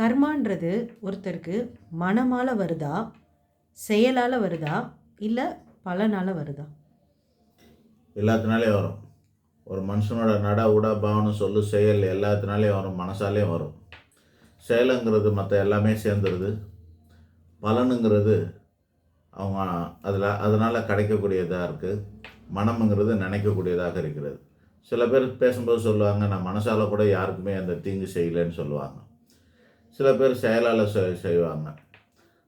கர்மான்றது ஒருத்தருக்கு மனமால் வருதா? செயலால் வருதா? இல்லை பலனால் வருதா? எல்லாத்தினாலே வரும். ஒரு மனுஷனோட நட உட பாவனை சொல்லு செயல் எல்லாத்தினாலே வரும். மனசாலேயும் வரும். செயலுங்கிறது மற்ற எல்லாமே சேர்ந்துருது. பலனுங்கிறது அவங்க அதில் அதனால் கிடைக்கக்கூடியதாக இருக்குது மனமுங்கிறது நினைக்கக்கூடியதாக இருக்கிறது. சில பேர் பேசும்போது சொல்லுவாங்க நான் மனசால் கூட யாருக்குமே அந்த தீங்கு செய்யலைன்னு சொல்லுவாங்க. சில பேர் செயலால் செ- செய்வாங்க.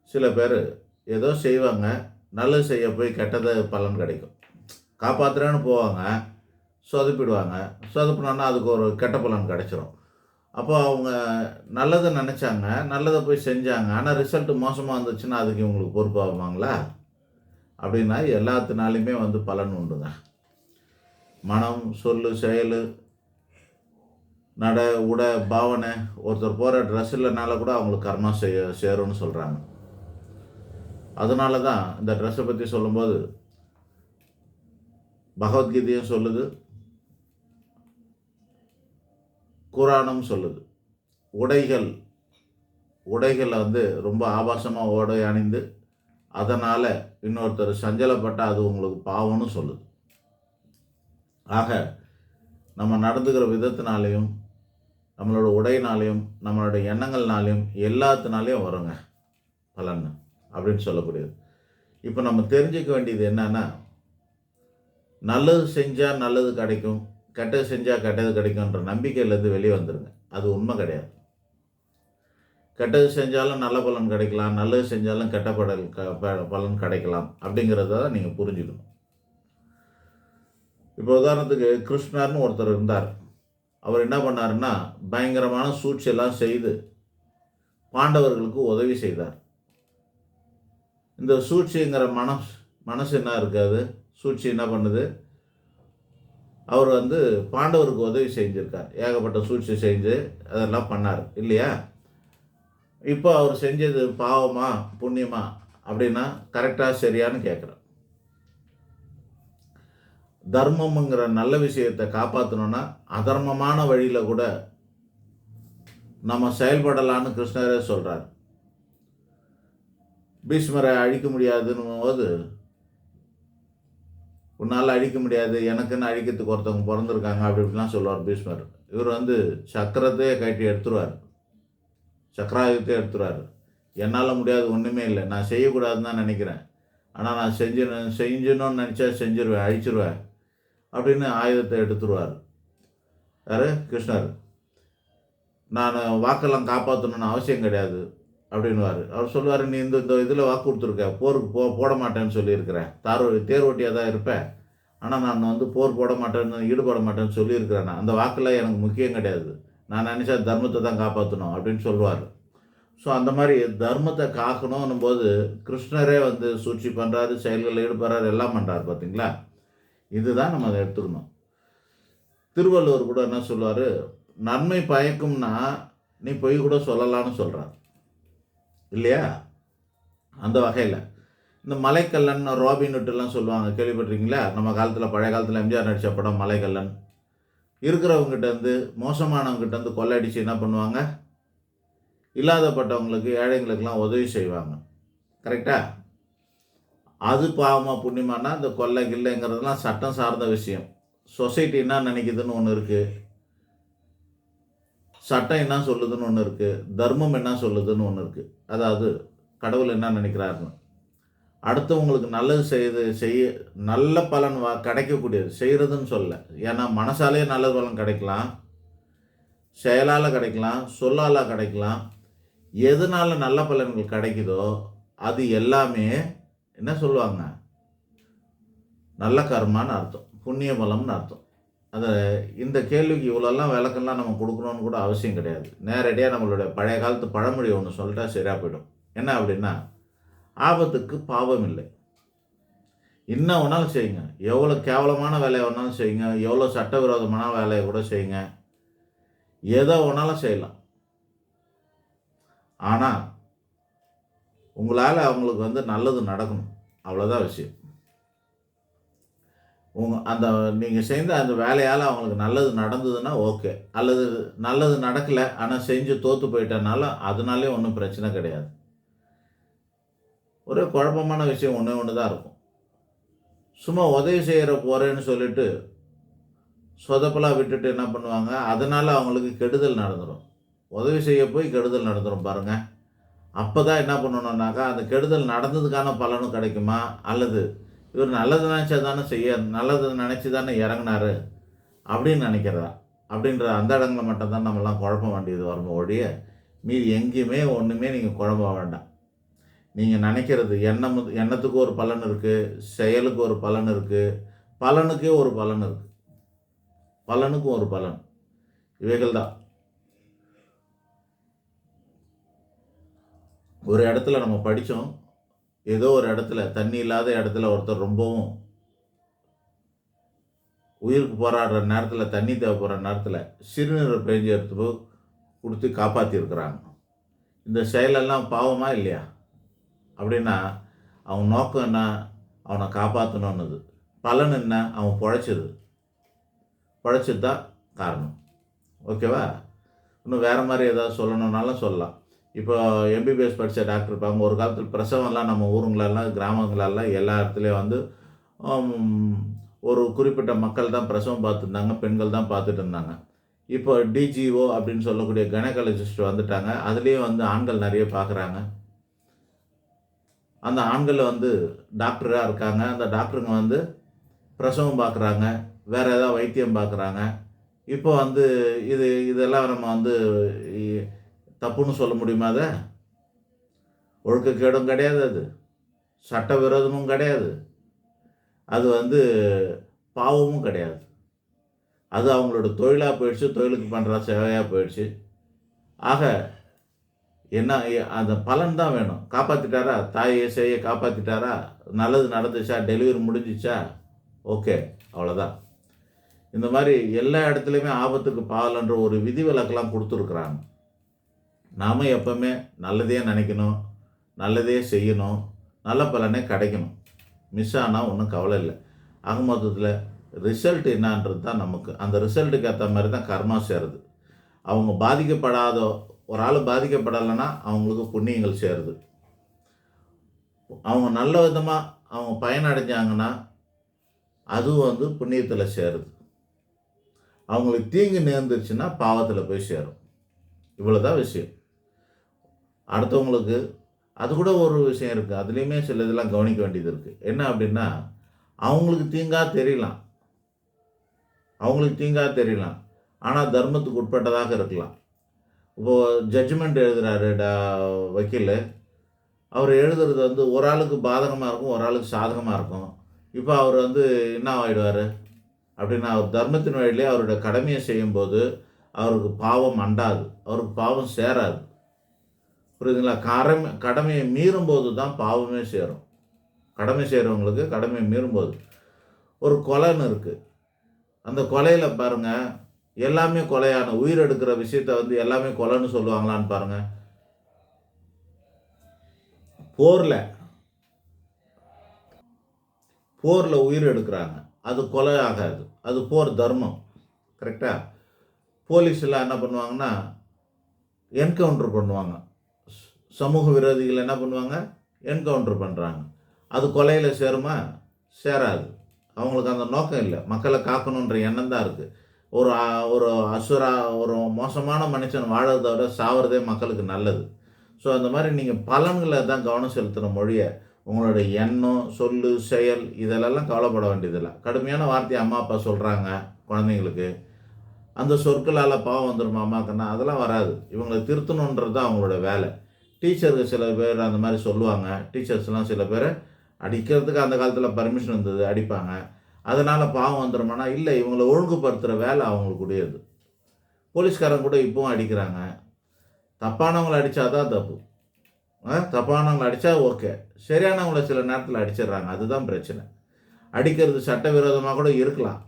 சில பேர் ஏதோ செய்வாங்க நல்லது செய்ய போய் கெட்டது பலன் கிடைக்கும். காப்பாற்றுறேன்னு போவாங்க சொதப்பிடுவாங்க. சொதப்பினோன்னா அதுக்கு ஒரு கெட்ட பலன் கிடைச்சிரும். அப்போ அவங்க நல்லதை நினச்சாங்க நல்லதை போய் செஞ்சாங்க ஆனால் ரிசல்ட்டு மோசமாக வந்துச்சுன்னா அதுக்கு இவங்களுக்கு பொறுப்பாகுமாங்களா? அப்படின்னா எல்லாத்தினாலையுமே வந்து பலன் உண்டுங்க மனம் சொல் செயல் நட உட பாவனை ஒருத்தர் போகிற ட்ரெஸ் இல்லைனால கூட அவங்களுக்கு கர்மா செய்ய சேரும்னு சொல்கிறாங்க அதனால தான் இந்த ட்ரெஸ்ஸை பற்றி சொல்லும்போது பகவத்கீதையும் சொல்லுது குரானும் சொல்லுது. உடைகள் உடைகளை வந்து ரொம்ப ஆபாசமாக உடை அணிந்து அதனால் இன்னொருத்தர் சஞ்சலப்பட்டால் அது உங்களுக்கு பாவம்னு சொல்லுது. ஆக நம்ம நடந்துக்கிற விதத்தினாலையும் நம்மளோட உடையினாலையும் நம்மளோட எண்ணங்கள்னாலையும் எல்லாத்தினாலையும் வருங்க பலன் அப்படின்னு சொல்லக்கூடியது. இப்போ நம்ம தெரிஞ்சுக்க வேண்டியது என்னன்னா நல்லது செஞ்சால் நல்லது கிடைக்கும் கெட்டது செஞ்சால் கெட்டது கிடைக்கும்ன்ற நம்பிக்கையிலேருந்து வெளியே வந்துடுங்க அது உண்மை கிடையாது. கெட்டது செஞ்சாலும் நல்ல பலன் கிடைக்கலாம் நல்லது செஞ்சாலும் கெட்ட படல் க ப- பலன் கிடைக்கலாம் அப்படிங்கிறத தான் நீங்கள் புரிஞ்சுக்கணும். இப்போ உதாரணத்துக்கு கிருஷ்ணர்னு ஒருத்தர் இருந்தார். அவர் என்ன பண்ணாருன்னா பயங்கரமான சூழ்ச்சியெல்லாம் செய்து பாண்டவர்களுக்கு உதவி செய்தார். இந்த சூழ்ச்சிங்கிற மனஸ் மனசு என்ன இருக்காது? சூழ்ச்சி என்ன பண்ணுது? அவர் வந்து பாண்டவருக்கு உதவி செஞ்சுருக்கார். ஏகப்பட்ட சூழ்ச்சி செஞ்சு அதெல்லாம் பண்ணார். இல்லையா? இப்போ அவர் செஞ்சது பாவமா புண்ணியமா அப்படின்னா கரெக்டாக சரியான்னு கேட்குறேன் தர்மம்ங்கிற நல்ல விஷயத்தை காப்பாற்றணும்னா அதர்மமான வழியில் கூட நம்ம செயல்படலான்னு கிருஷ்ணரே சொல்கிறார் பீஷ்மரை அழிக்க முடியாதுன்னு போது உன்னால் அழிக்க முடியாது எனக்குன்னு அழிக்கிறதுக்கு ஒருத்தவங்க பிறந்திருக்காங்க அப்படி இப்படிலாம் சொல்லுவார் பீஷ்மர். இவர் வந்து சக்கரத்தையே கட்டி எடுத்துருவார். சக்கராயுதத்தை எடுத்துருவார். என்னால் முடியாது ஒன்றுமே இல்லை. நான் செய்யக்கூடாதுன்னு தான் நினைக்கிறேன். ஆனால் நான் செஞ்சு செஞ்சணும்னு நினச்சா செஞ்சிருவேன் அழிச்சிருவேன். அப்படின்னு ஆயுதத்தை எடுத்துருவார். யார்? கிருஷ்ணர். நான் வாக்கெல்லாம் காப்பாற்றணும்னு அவசியம் கிடையாது அப்படின்னுவார். அவர் சொல்லுவார் நீ இந்த இந்த இதில் வாக்கு கொடுத்துருக்க போருக்கு போ போட மாட்டேன்னு சொல்லியிருக்கிறேன். தார் தேர் ஓட்டியாக தான் இருப்பேன். ஆனால் நான் வந்து போர் போட மாட்டேன்னு ஈடுபட மாட்டேன்னு சொல்லியிருக்கிறேன் நான். அந்த வாக்கெல்லாம் எனக்கு முக்கியம் கிடையாது. நான் நினச்சா தர்மத்தை தான் காப்பாற்றணும் அப்படின்னு சொல்லுவார். ஸோ அந்த மாதிரி தர்மத்தை காக்கணும்னும் போது கிருஷ்ணரே வந்து சூழ்ச்சி பண்ணுறாரு செயல்களில் ஈடுபடுறாரு எல்லாம் பண்ணுறாரு பார்த்தீங்களா இதுதான் நம்ம அதை எடுத்துக்கணும். திருவள்ளுவர் கூட என்ன சொல்லுவார்? நன்மை பயக்கும்னா நீ பொய் கூட சொல்லலாம்னு சொல்கிறார் இல்லையா? அந்த வகையில். இந்த மலைக்கல்லன் ரோபின்னுட்டுலாம் சொல்லுவாங்க. கேள்விப்பட்டிருக்கீங்களா? நம்ம காலத்தில் பழைய காலத்தில் எம்ஜிஆர் நடித்த படம் மலைக்கல்லன். இருக்கிறவங்ககிட்டேருந்து மோசமானவங்ககிட்டேருந்து மோசமானவங்ககிட்ட கொள்ளடிச்சு என்ன பண்ணுவாங்க? இல்லாதப்பட்டவங்களுக்கு ஏழைங்களுக்கெல்லாம் உதவி செய்வாங்க. கரெக்டாக அது பாவமாக புண்ணியமானா இந்த கொள்ளை கில்லைங்கிறதுலாம் சட்டம் சார்ந்த விஷயம். சொசைட்டி என்ன நினைக்குதுன்னு ஒன்று இருக்குது சட்டம் என்ன சொல்லுதுன்னு ஒன்று இருக்குது தர்மம் என்ன சொல்லுதுன்னு ஒன்று இருக்குது அதாவது கடவுள் என்ன நினைக்கிறாருன்னு. அடுத்தவங்களுக்கு நல்லது செய்து செய்ய நல்ல பலன் வா கிடைக்கக்கூடியது. செய்கிறதுன்னு சொல்ல ஏன்னா மனசாலே நல்ல பலன் கிடைக்கலாம். செயலால் கிடைக்கலாம். சொல்லால் கிடைக்கலாம். எதனால நல்ல பலன்கள் கிடைக்குதோ அது எல்லாமே என்ன சொல்லுவாங்க? நல்ல கர்மான்னு அர்த்தம். புண்ணிய பலம்னு அர்த்தம். அதை இந்த கேள்விக்கு இவ்வளோலாம் விளக்கம்லாம் நம்ம கொடுக்கணும்னு கூட அவசியம் கிடையாது. நேரடியாக நம்மளுடைய பழைய காலத்து பழமொழி ஒன்று சொல்லிட்டா சரியாக போயிடும். என்ன அப்படின்னா ஆபத்துக்கு பாவம் இல்லை. என்ன வேணாலும் செய்யுங்க. எவ்வளோ கேவலமான வேலையை வேணாலும் செய்யுங்க. எவ்வளோ சட்டவிரோதமான வேலையை கூட செய்யுங்க. எதை வேணாலும் செய்யலாம். ஆனால் உங்களால் அவங்களுக்கு வந்து நல்லது நடக்கணும். அவ்வளோதான் விஷயம். உங்கள் அந்த நீங்கள் செய்த அந்த வேலையால் அவங்களுக்கு நல்லது நடந்ததுன்னா ஓகே. அல்லது நல்லது நடக்கலை ஆனால் செஞ்சு தோற்று போயிட்டனால அதனாலே ஒன்றும் பிரச்சனை கிடையாது. ஒரே குழப்பமான விஷயம் ஒன்று ஒன்று தான் இருக்கும். சும்மா உதவி செய்கிற போகிறேன்னு சொல்லிட்டு சொதப்பலாக விட்டுட்டு என்ன பண்ணுவாங்க? அதனால் அவங்களுக்கு கெடுதல் நடந்துடும் உதவி செய்ய போய் கெடுதல் நடந்துடும் பாருங்கள் அப்போ தான் என்ன பண்ணணுன்னாக்கா அந்த கெடுதல் நடந்ததுக்கான பலனும் கிடைக்குமா? அல்லது இவர் நல்லது நினச்சா தானே செய்ய நல்லது நினச்சி தானே இறங்குனாரு அப்படின்னு நினைக்கிறதா? அப்படின்ற அந்த இடங்களில் மட்டும்தான் நம்மலாம் குழப்ப வேண்டியது வரும் ஒழிய மீதி எங்கேயுமே ஒன்றுமே நீங்கள் குழம்ப வேண்டாம். நீங்கள் நினைக்கிறது எண்ணம் எண்ணத்துக்கு ஒரு பலன் இருக்குது செயலுக்கு ஒரு பலன் இருக்குது பலனுக்கே ஒரு பலன் இருக்குது பலனுக்கும் ஒரு பலன். இவைகள் தான் ஒரு இடத்துல நம்ம படித்தோம் ஏதோ ஒரு இடத்துல தண்ணி இல்லாத இடத்துல ஒருத்தர் ரொம்பவும் உயிருக்கு போராடுற நேரத்தில் தண்ணி தேவைப்படுற நேரத்தில் சிறுநீர் பேஞ்சு எடுத்து போய் கொடுத்து காப்பாற்றிருக்கிறாங்க இந்த செயலெல்லாம் பாவமா இல்லையா? அப்படின்னா அவன் நோக்கம் என்ன? அவனை காப்பாற்றணுன்னுது பலன் என்ன? அவன் பொழைச்சது. பொழைச்சது தான் காரணம். ஓகேவா? இன்னும் வேறு மாதிரி ஏதாவது சொல்லணுன்னாலும் சொல்லலாம். இப்போ எம்பிபிஎஸ் படித்த டாக்டர் இருப்பாங்க. ஒரு காலத்தில் பிரசவம்லாம் நம்ம ஊருங்களெல்லாம் கிராமங்களெல்லாம் எல்லா இடத்துலையும் வந்து ஒரு குறிப்பிட்ட மக்கள் தான் பிரசவம் பார்த்துருந்தாங்க பெண்கள் தான் பார்த்துட்டு இருந்தாங்க இப்போ டிஜிஓ அப்படின்னு சொல்லக்கூடிய கனகாலஜிஸ்ட் வந்துட்டாங்க. அதுலேயும் வந்து ஆண்கள் நிறைய பார்க்குறாங்க. அந்த ஆண்கள் வந்து டாக்டராக இருக்காங்க. அந்த டாக்டருங்க வந்து பிரசவம் பார்க்குறாங்க. வேறு ஏதாவது வைத்தியம் பார்க்குறாங்க. இப்போ வந்து இது இதெல்லாம் நம்ம வந்து தப்புன்னு சொல்ல முடியுமா அதை? ஒழுக்கக்கேடும் கிடையாது அது. சட்டவிரோதமும் கிடையாது. அது வந்து பாவமும் கிடையாது. அது அவங்களோட தொழிலாக போயிடுச்சு தொழிலுக்கு பண்ணுற சேவையாக போயிடுச்சு. ஆக என்ன அந்த பலன் தான் வேணும். காப்பாற்றிட்டாரா தாயை செய்ய காப்பாற்றிட்டாரா நல்லது நடந்துச்சா? டெலிவரி முடிஞ்சிச்சா? ஓகே அவ்வளோதான் இந்த மாதிரி எல்லா இடத்துலையுமே ஆபத்துக்கு பாவலன்ற ஒரு விதிவிலக்கெல்லாம் கொடுத்துருக்குறாங்க. நாம் எப்பவுமே நல்லதே நினைக்கணும் நல்லதே செய்யணும் நல்ல பலனே கிடைக்கணும். மிஸ் ஆனால் ஒன்றும் கவலை இல்லை. ஆக மொத்தத்தில் ரிசல்ட் என்னன்றது தான் நமக்கு. அந்த ரிசல்ட்டுக்கு ஏற்ற மாதிரி தான் கர்மா சேருது. அவங்க பாதிக்கப்படாத ஒரு ஆள் பாதிக்கப்படலைன்னா அவங்களுக்கு புண்ணியங்கள் சேருது. அவங்க நல்ல விதமாக அவங்க பயனடைஞ்சாங்கன்னா அதுவும் வந்து புண்ணியத்தில் சேருது. அவங்களுக்கு தீங்கு நேர்ந்துருச்சுன்னா பாவத்தில் போய் சேரும். இவ்வளோதான் விஷயம். அடுத்தவங்களுக்கு அது கூட ஒரு விஷயம் இருக்குது அதுலேயுமே சில இதெல்லாம் கவனிக்க வேண்டியது இருக்குது என்ன அப்படின்னா அவங்களுக்கு தீங்கா தெரியலாம். அவங்களுக்கு தீங்கா தெரியலாம். ஆனால் தர்மத்துக்கு உட்பட்டதாக இருக்கலாம். இப்போது ஜட்ஜ்மெண்ட் எழுதுகிறாரு டா வக்கீல். அவர் எழுதுறது வந்து ஒரு ஆளுக்கு பாதகமாக இருக்கும் ஒரு ஆளுக்கு சாதகமாக இருக்கும். இப்போ அவர் வந்து என்ன ஆகிடுவார் அப்படின்னா அவர் தர்மத்தின் வழியிலே அவருடைய கடமையை செய்யும்போது அவருக்கு பாவம் அண்டாது. அவருக்கு பாவம் சேராது. புரியுதுங்களா? கடமை கடமையை மீறும்போது தான் பாவமே சேரும். கடமை செய்கிறவங்களுக்கு கடமையை மீறும்போது. ஒரு கொலைன்னு இருக்குது அந்த கொலையில் பாருங்கள் எல்லாமே கொலையான உயிர் எடுக்கிற விஷயத்த வந்து எல்லாமே கொலைன்னு சொல்லுவாங்களான்னு பாருங்கள் போரில். போரில் உயிர் எடுக்கிறாங்க. அது கொலை ஆகாது. அது போர் தர்மம். கரெக்டாக போலீஸில் என்ன பண்ணுவாங்கன்னா என்கவுண்டர் பண்ணுவாங்க. சமூக விரோதிகள் என்ன பண்ணுவாங்க? என்கவுண்டர் பண்ணுறாங்க அது கொலையில் சேருமா? சேராது. அவங்களுக்கு அந்த நோக்கம் இல்லை. மக்களை காக்கணுன்ற எண்ணம் தான் இருக்குது ஒரு ஒரு அசுரா ஒரு மோசமான மனுஷன் வாழறத விட சாவறதே மக்களுக்கு நல்லது. ஸோ அந்த மாதிரி நீங்கள் பலன்களை தான் கவனம் செலுத்துகிற மொழியை. உங்களோட எண்ணம் சொல்லு செயல் இதெல்லாம் கவலைப்பட வேண்டியதில்லை. கடுமையான வார்த்தையை அம்மா அப்பா சொல்கிறாங்க குழந்தைங்களுக்கு. அந்த சொற்களால் பாவம் வந்துடும் அம்மாக்குன்னா? அதெல்லாம் வராது. இவங்களை திருத்தணுன்றது தான் அவங்களோட வேலை. டீச்சர்கள் சில பேர் அந்த மாதிரி சொல்லுவாங்க. டீச்சர்ஸ்லாம் சில பேர் அடிக்கிறதுக்கு அந்த காலத்தில் பர்மிஷன் இருந்தது அடிப்பாங்க. அதனால் பாவம் வந்துடுமானா இல்லை இவங்களை ஒழுங்குபடுத்துகிற வேலை அவங்களுக்கு போலீஸ்காரங்க கூட இப்போவும் அடிக்கிறாங்க. தப்பானவங்களை அடித்தாதான் தப்பு. ஆ, தப்பானவங்களை அடித்தா ஓகே. சரியானவங்களை சில நேரத்தில் அடிச்சிடுறாங்க. அதுதான் பிரச்சனை. அடிக்கிறது சட்டவிரோதமாக கூட இருக்கலாம்.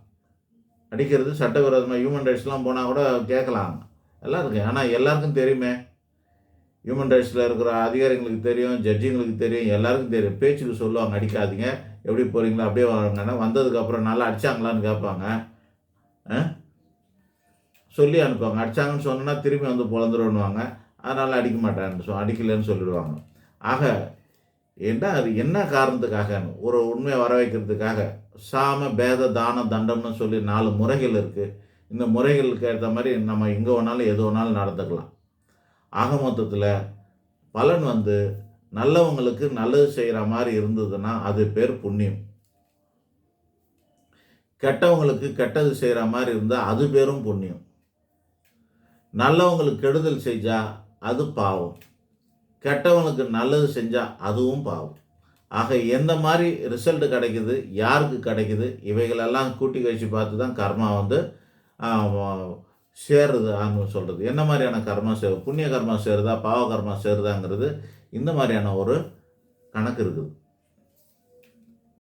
அடிக்கிறது சட்டவிரோதமாக ஹியூமன் ரைட்ஸ்லாம் போனால் கூட கேட்கலாம். எல்லாம் இருக்குது ஆனால் எல்லாருக்கும் தெரியுமே. ஹியூமன் ரைட்ஸில் இருக்கிற அதிகாரிங்களுக்கு தெரியும் ஜட்ஜிங்களுக்கு தெரியும் எல்லாருக்கும் தெரியும். பேச்சுக்கு சொல்லுவாங்க அடிக்காதீங்க. எப்படி போகிறீங்களா அப்படியே வராங்கன்னா வந்ததுக்கப்புறம் நல்லா அடித்தாங்களான்னு கேட்பாங்க. ஆ? சொல்லி அனுப்புவாங்க. அடிச்சாங்கன்னு சொன்னா திரும்பி வந்து பொழந்துருவாங்க அதனால் அடிக்க மாட்டேன். ஸோ அடிக்கலைன்னு சொல்லிடுவாங்க. ஆக என்ன அது? என்ன காரணத்துக்காக? ஒரு உண்மையை வர வைக்கிறதுக்காக. சாம பேத தான தண்டம்னு சொல்லி நாலு முறைகள் இருக்குது இந்த முறைகளுக்கு ஏற்ற மாதிரி நம்ம எங்கே வேணாலும் எது வேணாலும் நடந்துக்கலாம். ஆக மொத்தத்தில் பலன் வந்து நல்லவங்களுக்கு நல்லது செய்கிற மாதிரி இருந்ததுன்னா அது பேர் புண்ணியம். கெட்டவங்களுக்கு கெட்டது செய்கிற மாதிரி இருந்தால் அது பேரும் புண்ணியம். நல்லவங்களுக்கு கெடுதல் செஞ்சால் அது பாவம். கெட்டவனுக்கு நல்லது செஞ்சால் அதுவும் பாவம். ஆக எந்த மாதிரி ரிசல்ட் கிடைக்குது யாருக்கு கிடைக்குது இவைகளெல்லாம் கூட்டி கழிச்சு பார்த்து தான் கர்மா வந்து சேருது ஆன்னு சொல்கிறது என்ன மாதிரியான கர்மா சேவை? புண்ணிய கர்மா சேருதா? பாவ கர்மா சேருதாங்கிறது இந்த மாதிரியான ஒரு கணக்கு இருக்குது.